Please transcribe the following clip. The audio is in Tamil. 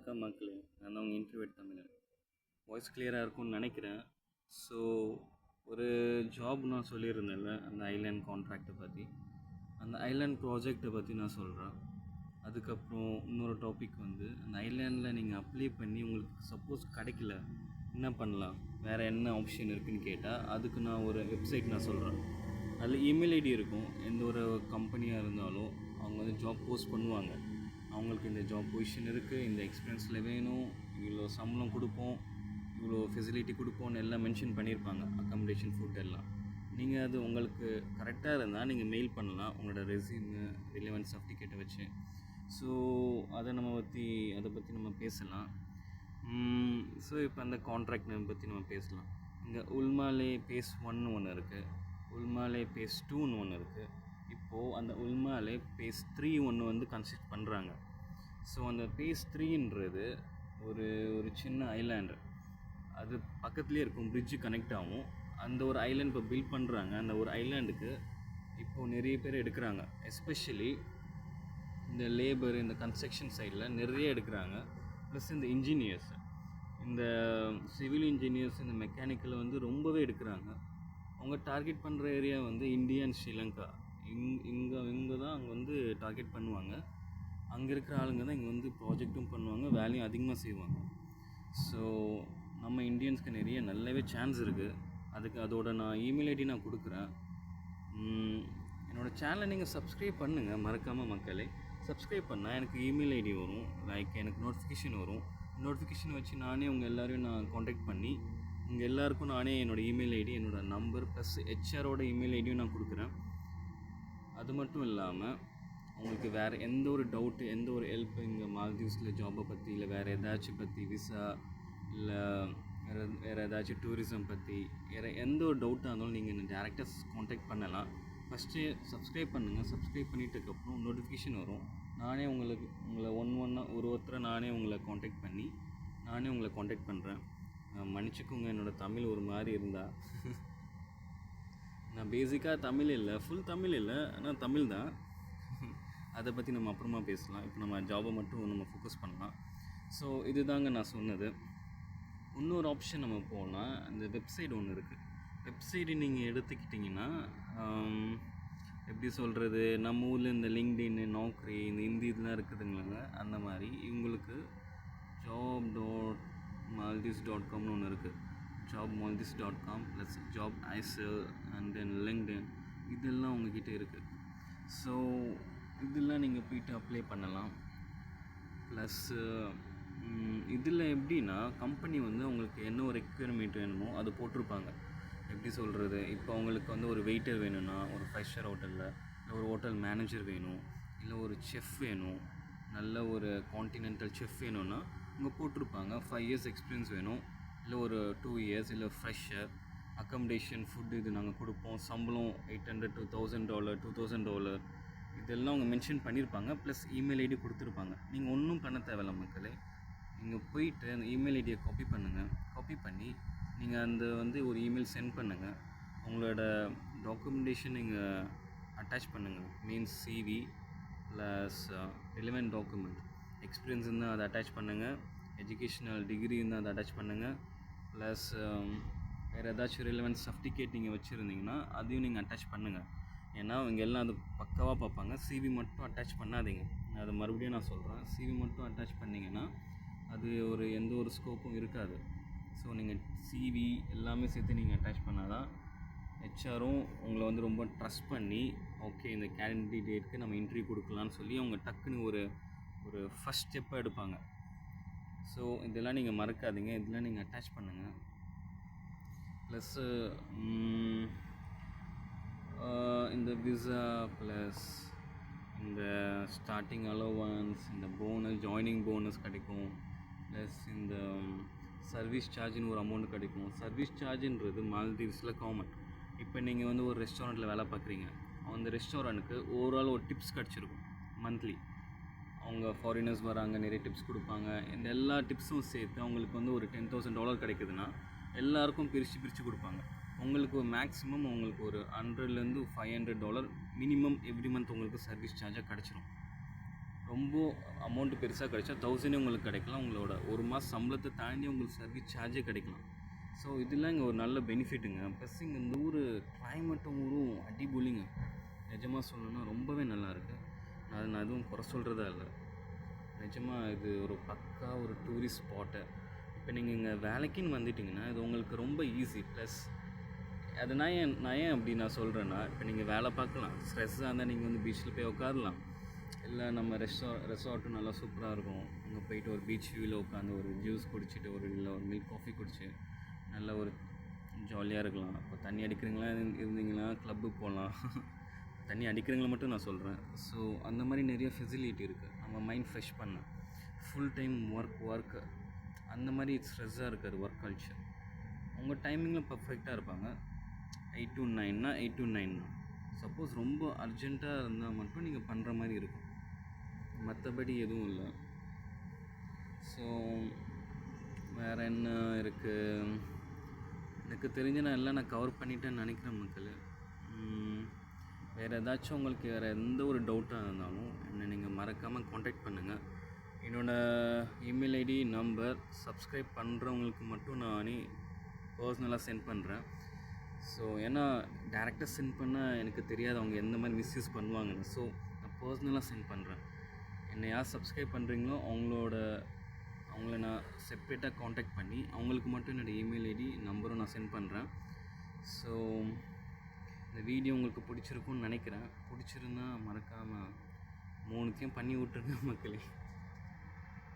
வணக்கம் மக்களே. நான் தான் உங்கள் இன்டர்வியூட் தமிழன் வாய்ஸ் கிளியராக இருக்கும்னு நினைக்கிறேன். ஸோ ஒரு ஜாப் நான் சொல்லியிருந்தேன்ல அந்த ஐலேண்ட் கான்ட்ராக்டை பற்றி அந்த ஐலேண்ட் ப்ராஜெக்டை பற்றி நான் சொல்கிறேன் அதுக்கப்புறம் இன்னொரு டாபிக் வந்து அந்த ஐலேண்டில் நீங்கள் அப்ளை பண்ணி உங்களுக்கு சப்போஸ் கிடைக்கல என்ன பண்ணலாம்? வேறு என்ன ஆப்ஷன் இருக்குதுன்னு கேட்டால் அதுக்கு நான் ஒரு வெப்சைட் நான் சொல்கிறேன் அதில் இமெயில் ஐடி இருக்கும். எந்த ஒரு கம்பெனியாக இருந்தாலும் அவங்க வந்து ஜாப் போஸ்ட் பண்ணுவாங்க. அவங்களுக்கு இந்த ஜாப் பொசிஷன் இருக்குது இந்த எக்ஸ்பீரியன்ஸில் வேணும் இவ்வளோ சம்பளம் கொடுப்போம் இவ்வளோ ஃபெசிலிட்டி கொடுப்போம்னு எல்லாம் மென்ஷன் பண்ணியிருப்பாங்க அக்காமடேஷன் ஃபுட் எல்லாம். நீங்கள் அது உங்களுக்கு கரெக்டாக இருந்தால் நீங்கள் மெயில் பண்ணலாம் உங்களோட ரெசியூமு ரிலவன்ஸ் சர்டிஃபிகேட்டை வச்சு. ஸோ அதை நம்ம பற்றி அதை பற்றி நம்ம பேசலாம். ஸோ இப்போ அந்த கான்ட்ராக்ட் நேம் பற்றி நம்ம பேசலாம். இங்கே உல்மாலே பேஸ் ஒன்னு ஒன்று இருக்குது உல்மாலே பேஸ் டூன்னு ஒன்று இருக்குது அப்போது அந்த உல்மாலே பேஸ் த்ரீ ஒன்று வந்து கன்ஸ்ட்ரக்ட் பண்ணுறாங்க ஸோ அந்த பேஸ் த்ரீன்றது ஒரு ஒரு சின்ன ஐலாண்டு அது பக்கத்துலேயே இருக்கும் பிரிட்ஜு கனெக்ட் ஆகும். அந்த ஒரு ஐலாண்ட் இப்போ பில்ட் பண்ணுறாங்க அந்த ஒரு ஐலாண்டுக்கு இப்போது நிறைய பேர் எடுக்கிறாங்க. எஸ்பெஷலி இந்த லேபர் இந்த கன்ஸ்ட்ரக்ஷன் சைடில் நிறைய எடுக்கிறாங்க. ப்ளஸ் இந்த இன்ஜினியர்ஸ் இந்த சிவில் இன்ஜினியர்ஸ் இந்த மெக்கானிக்கலை வந்து ரொம்பவே எடுக்கிறாங்க. அவங்க டார்கெட் பண்ணுற ஏரியா வந்து இந்தியா அண்ட் ஸ்ரீலங்கா. இங் இங்கே இங்கே தான் அங்கே வந்து டார்கெட் பண்ணுவாங்க. அங்கே இருக்கிற ஆளுங்க தான் இங்கே வந்து ப்ராஜெக்ட்டும் பண்ணுவாங்க வேலையும் அதிகமாக செய்வாங்க. ஸோ நம்ம இந்தியன்ஸ்க்கு நிறைய நல்லாவே சான்ஸ் இருக்குது அதுக்கு அதோட நான் இமெயில் ஐடி நான் கொடுக்குறேன். என்னோடய சேனலை நீங்கள் சப்ஸ்கிரைப் பண்ணுங்கள் மறக்காமல் மக்களே. சப்ஸ்கிரைப் பண்ணால் எனக்கு இமெயில் ஐடி வரும். லைக் எனக்கு நோட்டிஃபிகேஷன் வரும். நோட்டிஃபிகேஷன் வச்சு நானே உங்கள் எல்லோரையும் நான் காண்டாக்ட் பண்ணி உங்கள் எல்லாருக்கும் நானே என்னோடய இமெயில் ஐடி என்னோடய நம்பர் ப்ளஸ் ஹெச்ஆரோட இமெயில் ஐடியும் நான் கொடுக்குறேன். அது மட்டும் இல்லாமல் உங்களுக்கு வேறு எந்த ஒரு டவுட்டு எந்த ஒரு ஹெல்ப் இங்கே மால்தீவ்ஸில் ஜாபை பற்றி இல்லை வேறு ஏதாச்சும் பற்றி விசா இல்லை வேறு வேறு ஏதாச்சும் டூரிசம் பற்றி வேறு எந்த ஒரு டவுட்டாக இருந்தாலும் நீங்கள் என்னை டேரெக்டாக காண்டாக்ட் பண்ணலாம். ஃபஸ்ட்டு சப்ஸ்கிரைப் பண்ணுங்கள் சப்ஸ்கிரைப் பண்ணிட்டதுக்கப்புறம் நோட்டிஃபிகேஷன் வரும். நானே உங்களுக்கு உங்களை ஒன் ஒன்னாக ஒரு ஒருத்தரை நானே உங்களை காண்டாக்ட் பண்ணி நானே உங்களை காண்டாக்ட் பண்ணுறேன் மன்னிச்சுக்கோங்க என்னோடய தமிழ் ஒரு மாதிரி இருந்தால் நான் பேசிக்காக தமிழ் இல்லை ஃபுல் தமிழ் இல்லை ஆனால் தமிழ் தான். அதை பற்றி நம்ம அப்புறமா பேசலாம். இப்போ நம்ம ஜாபை மட்டும் நம்ம ஃபோக்கஸ் பண்ணலாம். ஸோ இதுதாங்க நான் சொன்னது. இன்னொரு ஆப்ஷன் நம்ம போகலாம் அந்த வெப்சைட் ஒன்று இருக்குது வெப்சைட்டு நீங்கள் எடுத்துக்கிட்டிங்கன்னா எப்படி சொல்கிறது நம்ம ஊரில் இந்த லிங்க்டின் நோக்கரி இந்த ஹிந்தி இதெல்லாம் இருக்குதுங்களாங்க. அந்த மாதிரி இவங்களுக்கு ஜாப் டாட் மால்தீவ்ஸ் டாட் காம்னு ஒன்று இருக்குது job dot com plus job Aizawl and then LinkedIn இதெல்லாம் உங்ககிட்ட இருக்குது ஸோ இதெல்லாம் நீங்கள் போயிட்டு அப்ளை பண்ணலாம். ப்ளஸ்ஸு இதில் எப்படின்னா கம்பெனி வந்து உங்களுக்கு என்ன ஒரு ரெக்யர்மெண்ட் வேணுமோ அது போட்டிருப்பாங்க. எப்படி சொல்கிறது இப்போ உங்களுக்கு வந்து ஒரு வெயிட்டர் வேணும்னா ஒரு ஃபைவ் ஸ்டார் ஹோட்டலில் இல்லை ஒரு ஹோட்டல் மேனேஜர் வேணும் இல்லை ஒரு செஃப் வேணும் நல்ல ஒரு கான்டினென்டல் செஃப் வேணும்னா இங்கே போட்டிருப்பாங்க. ஃபைவ் இயர்ஸ் எக்ஸ்பீரியன்ஸ் வேணும். இல்லை ஒரு டூ இயர்ஸ் இல்லை ஃப்ரெஷ்ஷர் அக்கமடேஷன் ஃபுட் இது நாங்கள் கொடுப்போம். சம்பளம் eight hundred to thousand dollar two thousand dollar இதெல்லாம் அவங்க மென்ஷன் பண்ணியிருப்பாங்க ப்ளஸ் இமெயில் ஐடி கொடுத்துருப்பாங்க. நீங்கள் ஒன்றும் பண்ண தேவையில்ல மக்களே. நீங்கள் போயிட்டு அந்த இமெயில் ஐடியை காப்பி பண்ணுங்கள் காப்பி பண்ணி நீங்கள் அந்த வந்து ஒரு இமெயில் சென்ட் பண்ணுங்கள் உங்களோட டாக்குமெண்டேஷன் நீங்கள் அட்டாச் பண்ணுங்கள் means CV plus relevant document experience இருந்தால் அதை அட்டாச் பண்ணுங்கள் எஜுகேஷ்னல் டிகிரி இருந்தால் அதை அட்டாச் பண்ணுங்கள் ப்ளஸ் um, வேறு ஏதாச்சும் ரிலவெண்ட் சர்டிஃபிகேட் நீங்கள் வச்சுருந்தீங்கன்னா அதையும் நீங்கள் அட்டாச் பண்ணுங்கள் ஏன்னா அவங்க எல்லாம் அது பக்காவாக பார்ப்பாங்க. சிவி மட்டும் அட்டாச் பண்ணாதீங்க. நான் அதை மறுபடியும் நான் சொல்கிறேன் சிவி மட்டும் அட்டாச் பண்ணிங்கன்னா அது ஒரு எந்த ஒரு ஸ்கோப்பும் இருக்காது. ஸோ நீங்கள் சிவி எல்லாமே சேர்த்து நீங்கள் அட்டாச் பண்ணாதான் ஹெச்ஆரும் உங்களை வந்து ரொம்ப ட்ரஸ்ட் பண்ணி ஓகே இந்த கேண்டிடேட்க்கு நம்ம இன்டர்வியூ கொடுக்கலான்னு சொல்லி அவங்க டக்குன்னு ஒரு ஒரு ஃபஸ்ட் ஸ்டெப்பாக எடுப்பாங்க. ஸோ இதெல்லாம் நீங்கள் மறக்காதீங்க. இதெல்லாம் நீங்கள் அட்டாச் பண்ணுங்கள் ப்ளஸ்ஸு இந்த விசா ப்ளஸ் இந்த ஸ்டார்டிங் அலோவன்ஸ் இந்த போனஸ் ஜாயினிங் போனஸ் கிடைக்கும். ப்ளஸ் இந்த சர்வீஸ் சார்ஜின்னு ஒரு அமௌண்ட் கிடைக்கும். சர்வீஸ் சார்ஜுன்றது மால்தீவ்ஸில் காமன் இப்போ நீங்கள் வந்து ஒரு ரெஸ்டாரண்ட்டில் வேலை பார்க்குறீங்க. அந்த ரெஸ்டாரண்ட்டுக்கு ஓவரால் ஒரு டிப்ஸ் கிடச்சிருக்கும். மந்த்லி அவங்க ஃபாரினர்ஸ் வராங்க நிறைய டிப்ஸ் கொடுப்பாங்க. இந்த எல்லா டிப்ஸும் சேர்த்து அவங்களுக்கு வந்து ஒரு டென் தௌசண்ட் டாலர் கிடைக்குதுன்னா எல்லாருக்கும் பிரித்து பிரித்து கொடுப்பாங்க. உங்களுக்கு மேக்ஸிமம் உங்களுக்கு ஒரு ஹண்ட்ரட்லேருந்து five hundred dollar minimum every month உங்களுக்கு சர்வீஸ் சார்ஜாக கிடச்சிரும். ரொம்ப அமௌண்ட்டு பெருசாக கிடைச்சா தௌசண்டே உங்களுக்கு கிடைக்கலாம். உங்களோட ஒரு மாதம் சம்பளத்தை தாண்டி உங்களுக்கு சர்வீஸ் சார்ஜே கிடைக்கலாம். ஸோ இதெல்லாம் இங்கே ஒரு நல்ல பெனிஃபிட்டுங்க ப்ளஸ் இங்கே இந்த ஊர் கிளைமேட்டும் ஊரும் அடிபொலிங்க நிஜமாக சொல்லணும்னா ரொம்பவே நல்லாயிருக்கு அது நான் எதுவும் குறை சொல்கிறதா இல்லை. நிஜமாக இது ஒரு பக்கா ஒரு டூரிஸ்ட் ஸ்பாட்டு இப்போ நீங்கள் இங்கே வேலைக்குன்னு வந்துட்டிங்கன்னா இது உங்களுக்கு ரொம்ப ஈஸி ப்ளஸ் அது நான் ஏன் நான் ஏன் அப்படி நான் சொல்கிறேன்னா இப்போ நீங்கள் வேலை பார்க்கலாம். ஸ்ட்ரெஸ்ஸாக இருந்தால் நீங்கள் வந்து பீச்சில் போய் உட்காரலாம். இல்லை நம்ம ரெஸ்டா ரெசார்ட்டும் நல்லா சூப்பராக இருக்கும். அங்கே போயிட்டு ஒரு பீச் வியூவில் உட்காந்து ஒரு ஜூஸ் குடிச்சிட்டு ஒரு இல்லை ஒரு மில்க் காஃபி குடிச்சு நல்ல ஒரு ஜாலியாக இருக்கலாம். இப்போ தண்ணி அடிக்கிறீங்களா இருந்தீங்கன்னா க்ளப்புக்கு போகலாம் தண்ணி அடிக்கிறவங்களை மட்டும் நான் சொல்கிறேன் ஸோ அந்த மாதிரி நிறைய ஃபெசிலிட்டி இருக்குது நம்ம மைண்ட் ஃப்ரெஷ் பண்ண. ஃபுல் டைம் ஒர்க் ஒர்க்கு அந்த மாதிரி ஸ்ட்ரெஸ்ஸாக இருக்காது ஒர்க் கல்ச்சர் உங்கள் டைமிங்கில் பர்ஃபெக்டாக இருப்பாங்க. எயிட் டு நைன்னா எயிட் டு நைன் சப்போஸ் ரொம்ப அர்ஜென்ட்டாக இருந்தால் மட்டும் நீங்கள் பண்ணுற மாதிரி இருக்கும். மற்றபடி எதுவும் இல்லை. ஸோ வேறு என்ன இருக்குது எனக்கு தெரிஞ்ச நான் எல்லாம் நான் கவர் பண்ணிட்டேன்னு நினைக்கிறேன் மக்கள். வேறு ஏதாச்சும் உங்களுக்கு வேறு எந்த ஒரு டவுட்டாக இருந்தாலும் என்னை நீங்கள் மறக்காமல் காண்டாக்ட் பண்ணுங்கள் என்னோடய இமெயில் ஐடி நம்பர் சப்ஸ்கிரைப் பண்ணுறவங்களுக்கு மட்டும் நான் பர்சனலாக சென்ட் பண்ணுறேன். ஸோ ஏன்னா டேரெக்டாக சென்ட் பண்ணால் எனக்கு தெரியாது அவங்க எந்த மாதிரி மிஸ்யூஸ் பண்ணுவாங்கன்னு. ஸோ நான் பர்சனலாக சென்ட் பண்ணுறேன். என்னை யார் சப்ஸ்கிரைப் பண்ணுறீங்களோ அவங்களோட அவங்கள நான் செப்ரேட்டாக காண்டாக்ட் பண்ணி அவங்களுக்கு மட்டும் என்னோடய இமெயில் ஐடி நம்பரும் நான் சென்ட் பண்ணுறேன். ஸோ இந்த வீடியோ உங்களுக்கு பிடிச்சிருக்கும்னு நினைக்கிறேன். பிடிச்சிருந்தா மறக்காமல் மூணுத்தையும் பண்ணி விட்டுருங்க மக்களே.